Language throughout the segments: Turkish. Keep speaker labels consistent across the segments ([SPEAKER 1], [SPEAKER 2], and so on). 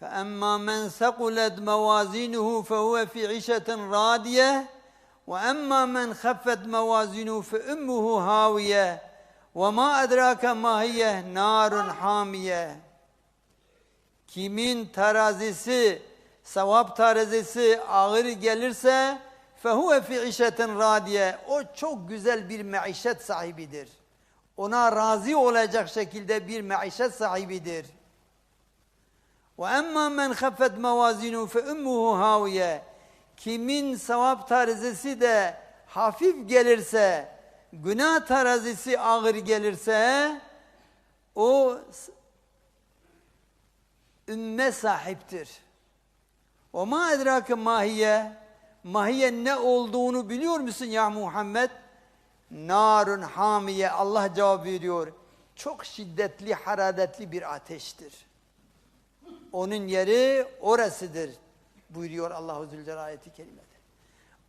[SPEAKER 1] فأما من ثقلت موازينه فهو في عيشة راضية وأما من خفت موازينه فأمه هاوية وما أدراك ما هي نار حامية Kimin terazisi, sevap terazisi ağır gelirse fehuve fi işetin radiye. O çok güzel bir maişet sahibidir. Ona razı olacak şekilde bir maişet sahibidir. Men haffet mevazinu fe ummuhu haviye. Kimin sevap terazisi de hafif gelirse, günah terazisi ağır gelirse o ümme sahiptir. O ma edrake mahiye. Mahiye ne olduğunu biliyor musun ya Muhammed? Narun hamiye. Allah cevap veriyor. Çok şiddetli, hararetli bir ateştir. Onun yeri orasıdır buyuruyor Allahu Zülcelal ayeti kerimede.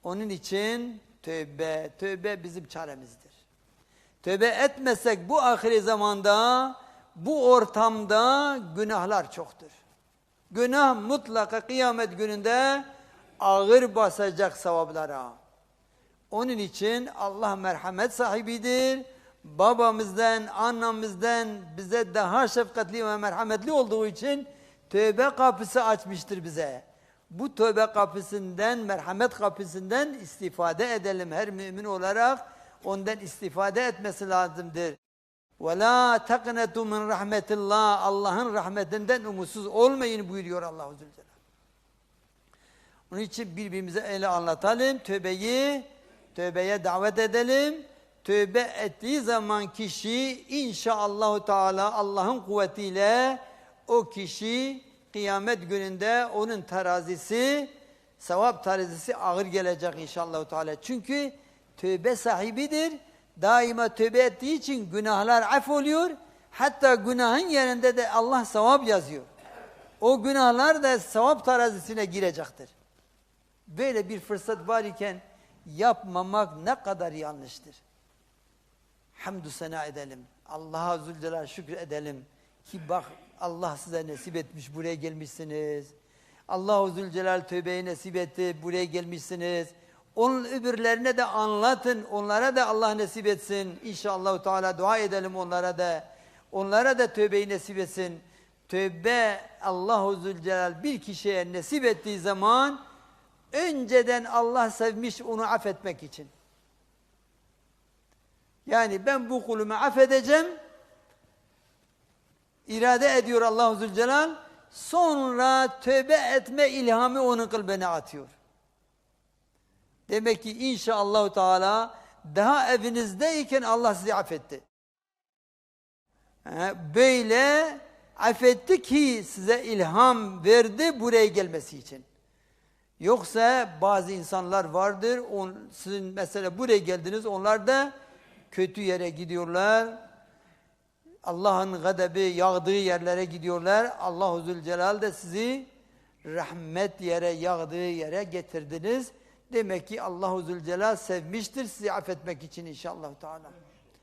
[SPEAKER 1] Onun için tövbe, tövbe bizim çaremizdir. Tövbe etmesek bu ahir zamanda bu ortamda günahlar çoktur. Günah mutlaka kıyamet gününde ağır basacak sevaplara. Onun için Allah merhamet sahibidir. Babamızdan, annemizden bize daha şefkatli ve merhametli olduğu için tövbe kapısı açmıştır bize. Bu tövbe kapısından, merhamet kapısından istifade edelim her mümin olarak. Ondan istifade etmesi lazımdır. وَلَا تَقْنَتُوا مِنْ رَحْمَةِ اللّٰهِ Allah'ın rahmetinden umutsuz olmayın buyuruyor Allah-u Zülcelal. Onun için birbirimize öyle anlatalım. Tövbeyi, tövbeye davet edelim. Tövbe ettiği zaman kişi inşallahü teala Allah'ın kuvvetiyle o kişi kıyamet gününde onun terazisi, sevap terazisi ağır gelecek inşallah teala. Çünkü tövbe sahibidir daima tövbe ettiği için günahlar af oluyor. Hatta günahın yerinde de Allah sevap yazıyor. O günahlar da sevap terazisine girecektir. Böyle bir fırsat var iken yapmamak ne kadar yanlıştır. Hamdü sena edelim. Allah'a zülcelal şükür edelim. Ki bak Allah size nasip etmiş buraya gelmişsiniz. Allahu Zülcelal tövbeyi nasip etti buraya gelmişsiniz. Onun öbürlerine de anlatın. Onlara da Allah nasip etsin. İnşallah Teala dua edelim onlara da. Onlara da tövbeyi nasip etsin. Tövbe Allahu Zülcelal bir kişiye nasip ettiği zaman önceden Allah sevmiş onu affetmek için. Yani ben bu kulumu affedeceğim. İrade ediyor Allahu Zülcelal. Sonra tövbe etme ilhamı onun kalbine atıyor. Demek ki inşallah Teala daha evinizdeyken Allah sizi affetti. Böyle affetti ki size ilham verdi buraya gelmesi için. Yoksa bazı insanlar vardır, on, sizin mesela buraya geldiniz, onlar da kötü yere gidiyorlar. Allah'ın gadabi yağdığı yerlere gidiyorlar. Allahu Zülcelal de sizi rahmet yere, yağdığı yere getirdiniz. Demek ki Allahu Zülcelal sevmiştir sizi affetmek için inşallah Teala.